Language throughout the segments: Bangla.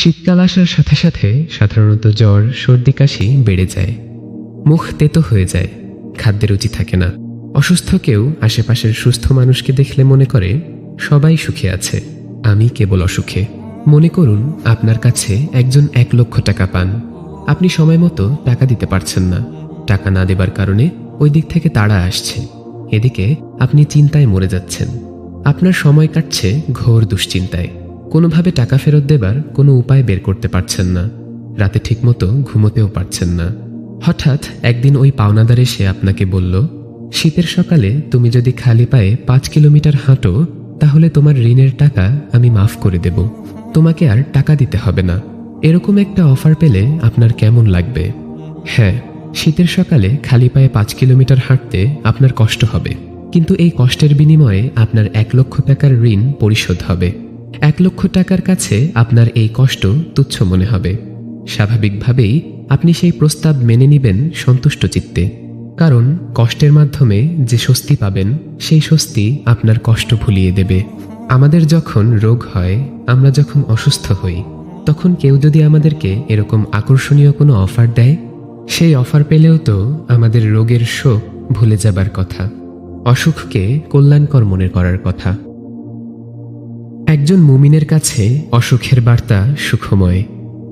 শীতকাল আসার সাথে সাথে সাধারণত জ্বর, সর্দি, কাশি বেড়ে যায়। মুখ তেতো হয়ে যায়, খাদ্যে রুচি থাকে না। অসুস্থ কেউ আশেপাশের সুস্থ মানুষকে দেখলে মনে করে, সবাই সুখে আছে, আমি কেবল অসুখে। মনে করুন, আপনার কাছে একজন এক লক্ষ টাকা পান। আপনি সময় মতো টাকা দিতে পারছেন না। টাকা না দেবার কারণে ওই দিক থেকে তাড়া আসছে। এদিকে আপনি চিন্তায় মরে যাচ্ছেন। আপনার সময় কাটছে ঘোর দুশ্চিন্তায়। কোনোভাবে টাকা ফেরত দেবার কোনো উপায় বের করতে পারছেন না। রাতে ঠিকমতো ঘুমোতেও পারছেন না। হঠাৎ একদিন ওই পাওনাদার এসে আপনাকে বলল, শীতের সকালে তুমি যদি খালি পায়ে পাঁচ কিলোমিটার হাঁটো, তাহলে তোমার ঋণের টাকা আমি মাফ করে দেব। তোমাকে আর টাকা দিতে হবে না। এরকম একটা অফার পেলে আপনার কেমন লাগবে? হ্যাঁ শীতের সকালে খালি পায়ে পাঁচ কিলোমিটার হাঁটতে আপনার কষ্ট হবে। কিন্তু এই কষ্টের বিনিময়ে আপনার এক লক্ষ টাকার ঋণ পরিশোধ হবে। এক লক্ষ টাকার কাছে আপনার এই কষ্ট তুচ্ছ মনে হবে। স্বাভাবিকভাবেই আপনি সেই প্রস্তাব মেনে নেবেন সন্তুষ্ট চিত্তে। কারণ কষ্টের মাধ্যমে যে স্বস্তি পাবেন, সেই স্বস্তি আপনার কষ্ট ভুলিয়ে দেবে। আমাদের যখন রোগ হয়, আমরা যখন অসুস্থ হই, তখন কেউ যদি আমাদেরকে এরকম আকর্ষণীয় কোনো অফার দেয়, সেই অফার পেলেও তো আমাদের রোগের শোক ভুলে যাবার কথা। অসুখকে কল্যাণকর মনে করার কথা। একজন মুমিনের কাছে অসুখের বার্তা সুখময়।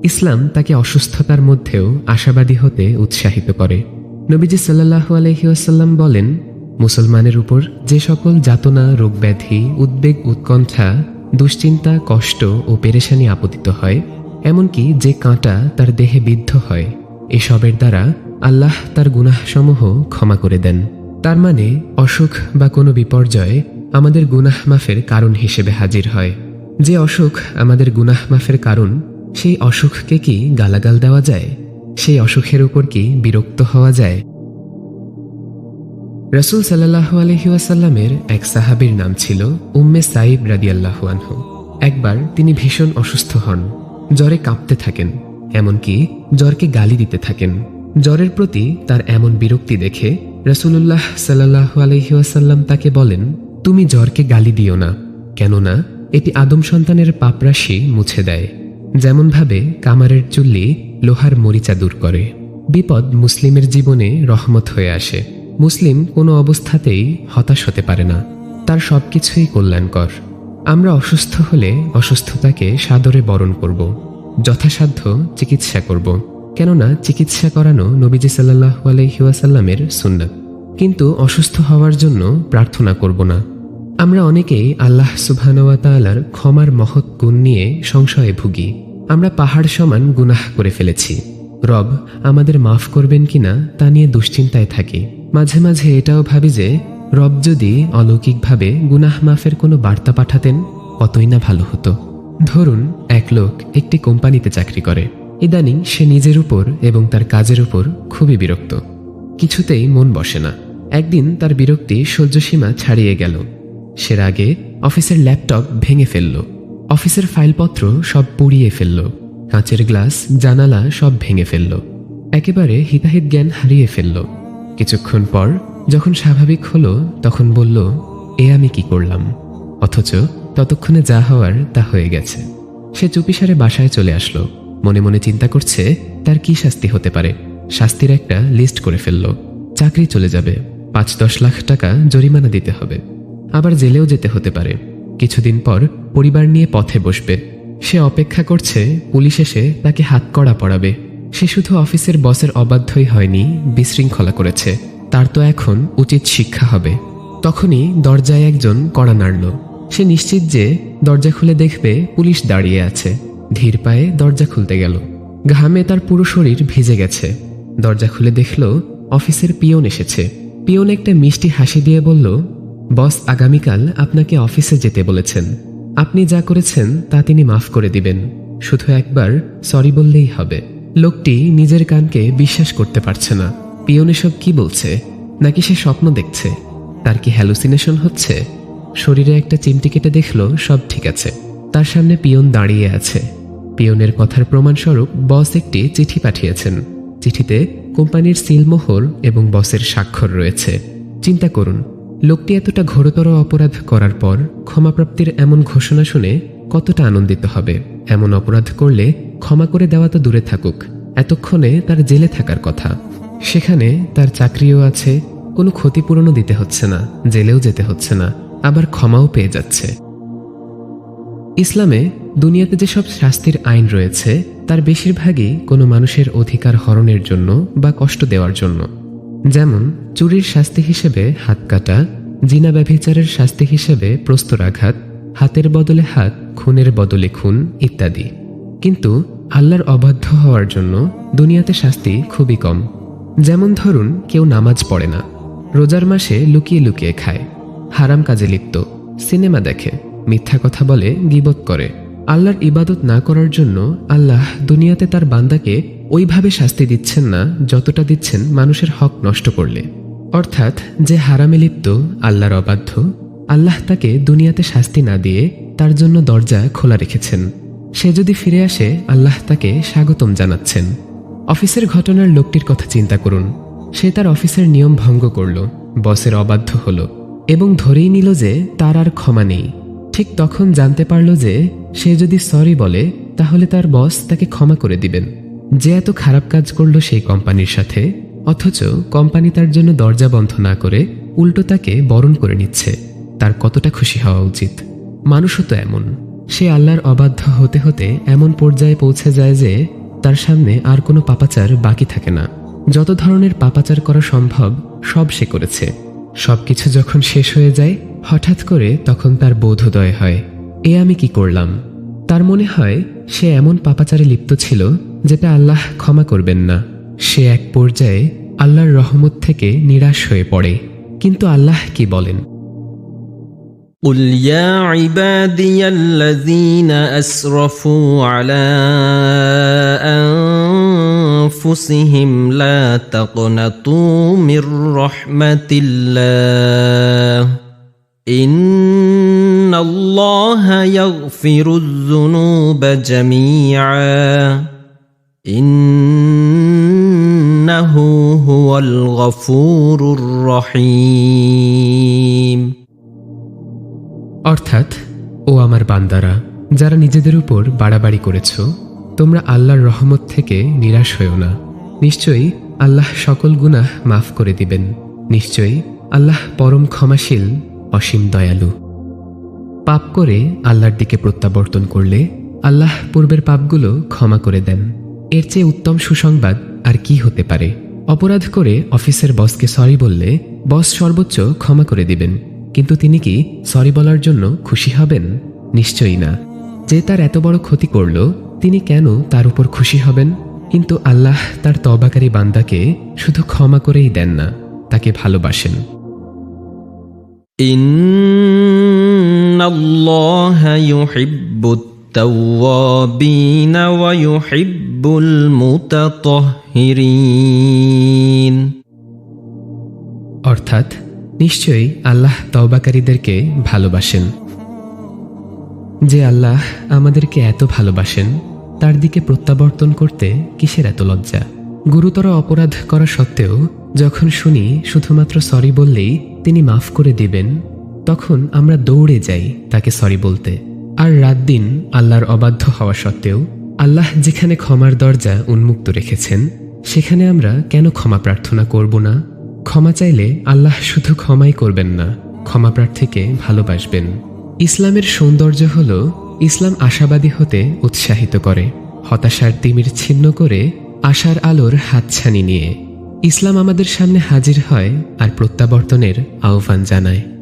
ইসলাম তাকে অসুস্থতার মধ্যেও আশাবাদী হতে উৎসাহিত করে। নবীজি সাল্লাহু আলহিউসাল্লাম বলেন, মুসলমানের উপর যে সকল যাতনা, রোগব্যাধি, উদ্বেগ, উৎকণ্ঠা, দুশ্চিন্তা, কষ্ট ও পেরেশানি আপতিত হয়, এমনকি যে কাঁটা তার দেহে বিদ্ধ হয়, এসবের দ্বারা আল্লাহ তার গুনাহসমূহ ক্ষমা করে দেন। তার মানে অসুখ বা কোনো বিপর্যয় আমাদের গুনাহ মাফের কারণ হিসেবে হাজির হয়। যে অসুখ আমাদের গুনাহ মাফের কারণ, সেই অসুখকে কি গালাগাল দেওয়া যায়? সেই অসুখের উপর কি বিরক্ত হওয়া যায়? রসুল সাল্লাহ আলহিউসাল্লামের এক সাহাবির নাম ছিল উম্মে সাইব রাদিয়াল্লাহু আনহু। একবার তিনি ভীষণ অসুস্থ হন। জ্বরে কাঁপতে থাকেন, এমনকি জ্বরকে গালি দিতে থাকেন। জ্বরের প্রতি তার এমন বিরক্তি দেখে রসুল্লাহ সাল্লাহ আলহিউসাল্লাম তাকে বলেন তুমি জ্বরকে গালি দিও না, কেননা এটি আদম সন্তানের পাপরাশি মুছে দেয়। যেমনভাবে কামারের চুল্লি লোহার মরিচা দূর করে। বিপদ মুসলিমের জীবনে রহমত হয়ে আসে। মুসলিম কোনো অবস্থাতেই হতাশ হতে পারে না। তার সবকিছুই কল্যাণকর। আমরা অসুস্থ হলে অসুস্থতাকে সাদরে বরণ করব। যথাসাধ্য চিকিৎসা করব। কেননা চিকিৎসা করানো নবীজি সাল্লাহ আলহিউসাল্লামের সুন্নাত। কিন্তু অসুস্থ হওয়ার জন্য প্রার্থনা করব না। আমরা অনেকেই আল্লাহ সুবহানওয়াতালার ক্ষমার মহৎ গুণ নিয়ে সংশয়ে ভুগি। আমরা পাহাড় সমান গুনাহ করে ফেলেছি। রব আমাদের মাফ করবেন কিনা তা নিয়ে দুশ্চিন্তায় থাকি। মাঝে মাঝে এটাও ভাবি যে, রব যদি অলৌকিকভাবে গুনাহ মাফের কোনো বার্তা পাঠাতেন, কতই না ভালো হতো। ধরুন, এক লোক একটি কোম্পানিতে চাকরি করে। ইদানিং সে নিজের উপর এবং তার কাজের উপর খুবই বিরক্ত। কিছুতেই মন বসে না। একদিন তার বিরক্তি সহ্যসীমা ছাড়িয়ে গেল। সে আগে অফিসের ল্যাপটপ ভেঙে ফেলল। অফিসের ফাইলপত্র সব পুড়িয়ে ফেলল। কাঁচের গ্লাস, জানালা সব ভেঙে ফেলল। একেবারে হিতাহিত জ্ঞান হারিয়ে ফেলল। কিছুক্ষণ পর যখন স্বাভাবিক হলো, তখন বলল, এ আমি কি করলাম? অথচ ততক্ষণে যা হওয়ার তা হয়ে গেছে। সে চুপিসারে বাসায় চলে আসলো। মনে মনে চিন্তা করছে, তার কি শাস্তি হতে পারে? শাস্তির একটা লিস্ট করে ফেলল। চাকরি চলে যাবে। পাঁচ দশ লাখ টাকা জরিমানা দিতে হবে। আবার জেলেও যেতে হতে পারে। কিছুদিন পর পরিবার নিয়ে পথে বসবে। সে অপেক্ষা করছে, পুলিশ এসে তাকে হাত কড়া পড়াবে সে শুধু অফিসের বসের অবাধ্যই হয়নি, বিশৃঙ্খলা করেছে। তার তো এখন উচিত শিক্ষা হবে। তখনই দরজায় একজন কড়া নাড়ল। সে নিশ্চিত যে দরজা খুলে দেখবে পুলিশ দাঁড়িয়ে আছে। ধীর পায়ে দরজা খুলতে গেল। ঘামে তার পুরো শরীর ভিজে গেছে। দরজা খুলে দেখল অফিসের পিয়ন এসেছে। পিয়ন একটা মিষ্টি হাসি দিয়ে বলল, বস, আগামীকাল আপনাকে অফিসে যেতে বলেছেন। আপনি যা করেছেন, তা তিনি মাফ করে দিবেন। শুধু একবার সরি বললেই হবে। লোকটি নিজের কানকে বিশ্বাস করতে পারছে না। পিয়ন এসব কি বলছে? নাকি সে স্বপ্ন দেখছে? তার কি হ্যালুসিনেশন হচ্ছে? শরীরে একটা চিমটি কেটে দেখল, সব ঠিক আছে। তার সামনে পিয়ন দাঁড়িয়ে আছে। পিয়নের কথার প্রমাণস্বরূপ বস একটি চিঠি পাঠিয়েছেন। চিঠিতে কোম্পানির সিলমোহর এবং বসের স্বাক্ষর রয়েছে। চিন্তা করুন, লোকটি এতটা ঘোরতর অপরাধ করার পর ক্ষমাপ্রাপ্তির এমন ঘোষণা শুনে কতটা আনন্দিত হবে। এমন অপরাধ করলে ক্ষমা করে দেওয়া তো দূরে থাকুক, এতক্ষণে তার জেলে থাকার কথা। সেখানে তার চাকরিও আছে, কোনো ক্ষতিপূরণও দিতে হচ্ছে না, জেলেও যেতে হচ্ছে না, আবার ক্ষমাও পেয়ে যাচ্ছে। ইসলামে দুনিয়াতে যেসব শাস্তির আইন রয়েছে, তার বেশিরভাগই কোনো মানুষের অধিকার হরণের জন্য বা কষ্ট দেওয়ার জন্য। যেমন, চুরির শাস্তি হিসেবে হাত কাটা, জিনা ব্যভিচারের শাস্তি হিসেবে প্রস্তরাঘাত, হাতের বদলে হাত, খুনের বদলে খুন ইত্যাদি। কিন্তু আল্লাহর অবাধ্য হওয়ার জন্য দুনিয়াতে শাস্তি খুবই কম। যেমন ধরুন, কেউ নামাজ পড়ে না, রোজার মাসে লুকিয়ে লুকিয়ে খায়, হারাম কাজে লিপ্ত, সিনেমা দেখে। মিথ্যা কথা বলে গিবত করে। আল্লাহর ইবাদত না করার জন্য আল্লাহ দুনিয়াতে তার বান্দাকে ওইভাবে শাস্তি দিচ্ছেন না যতটা দিচ্ছেন মানুষের হক নষ্ট করলে। অর্থাৎ যে হারামে লিপ্ত আল্লাহর অবাধ্য, আল্লাহ তাকে দুনিয়াতে শাস্তি না দিয়ে তার জন্য দরজা খোলা রেখেছেন। সে যদি ফিরে আসে, আল্লাহ তাকে স্বাগতম জানাচ্ছেন। অফিসের ঘটনার লোকটির কথা চিন্তা করুন। সে তার অফিসের নিয়ম ভঙ্গ করল, বসের অবাধ্য হল এবং ধরেই নিল যে তার আর ক্ষমা নেই। ঠিক তখন জানতে পারল যে সে যদি সরি বলে, তাহলে তার বস তাকে ক্ষমা করে দিবেন। যে এত খারাপ কাজ করল সেই কোম্পানির সাথে, অথচ কোম্পানি তার জন্য দরজা বন্ধ না করে উল্টো তাকে বরণ করে নিচ্ছে। তার কতটা খুশি হওয়া উচিত। মানুষও তো এমন। সে আল্লাহর অবাধ্য হতে হতে এমন পর্যায়ে পৌঁছে যায় যে তার সামনে আর কোনো পাপাচার বাকি থাকে না। যত ধরনের পাপাচার করা সম্ভব সব সে করেছে। সবকিছু যখন শেষ হয়ে যায় হঠাৎ করে তখন তার বোধোদয় হয় এ আমি কি করলাম তার মনে হয় সে এমন পাপাচারে লিপ্ত ছিল যেটা আল্লাহ ক্ষমা করবেন না সে এক পর্যায়ে আল্লাহর রহমত থেকে নিরাশ হয়ে পড়ে কিন্তু আল্লাহ কি বলেন قل يا عبادي الذين اسرفوا على انفسهم لا تقنطوا من رحمه الله ان الله يغفر الذنوب جميعا انه هو الغفور الرحيم অর্থাৎ ও আমার বান্দারা যারা নিজেদের উপর বাড়াবাড়ি করেছ তোমরা আল্লাহর রহমত থেকে নিরাশ হও না নিশ্চয়ই আল্লাহ সকল গুনাহ মাফ করে দিবেন নিশ্চয়ই আল্লাহ পরম ক্ষমাশীল অসীম দয়ালু। পাপ করে আল্লাহর দিকে প্রত্যাবর্তন করলে আল্লাহ পূর্বের পাপগুলো ক্ষমা করে দেন। এর চেয়ে উত্তম সুসংবাদ আর কি হতে পারে? অপরাধ করে অফিসের বসকে সরি বললে বস সর্বোচ্চ ক্ষমা করে দিবেন। কিন্তু তিনি কি সরি বলার জন্য খুশি হবেন? নিশ্চয়ই না। যে তার এত বড় ক্ষতি করল, তিনি কেন তার উপর খুশি হবেন? কিন্তু আল্লাহ তার তবাকারী বান্দাকে শুধু ক্ষমা করেই দেন না, তাকে ভালোবাসেন। ان الله يحب التوابين ويحب المتطهرين অর্থাৎ নিশ্চয়ই আল্লাহ তওবাকারীদেরকে ভালোবাসেন যে আল্লাহ আমাদেরকে এত ভালোবাসেন তার দিকে প্রত্যাবর্তন করতে কিসের এত লজ্জা গুরুতর অপরাধ করা সত্ত্বেও যখন শুনি শুধুমাত্র সরি বললেই তিনি মাফ করে দিবেন, তখন আমরা দৌড়ে যাই তাকে সরি বলতে। আর রাত দিন আল্লাহর অবাধ্য হওয়া সত্ত্বেও আল্লাহ যেখানে ক্ষমার দরজা উন্মুক্ত রেখেছেন, সেখানে আমরা কেন ক্ষমা প্রার্থনা করব না? ক্ষমা চাইলে আল্লাহ শুধু ক্ষমাই করবেন না, ক্ষমা প্রার্থীকে ভালোবাসবেন। ইসলামের সৌন্দর্য হল ইসলাম আশাবাদী হতে উৎসাহিত করে, হতাশার তিমির ছিন্ন করে আশার আলোর হাতছানি নিয়ে। ইসলাম আমাদের সামনে হাজির হয় আর প্রত্যাবর্তনের আহ্বান জানায়।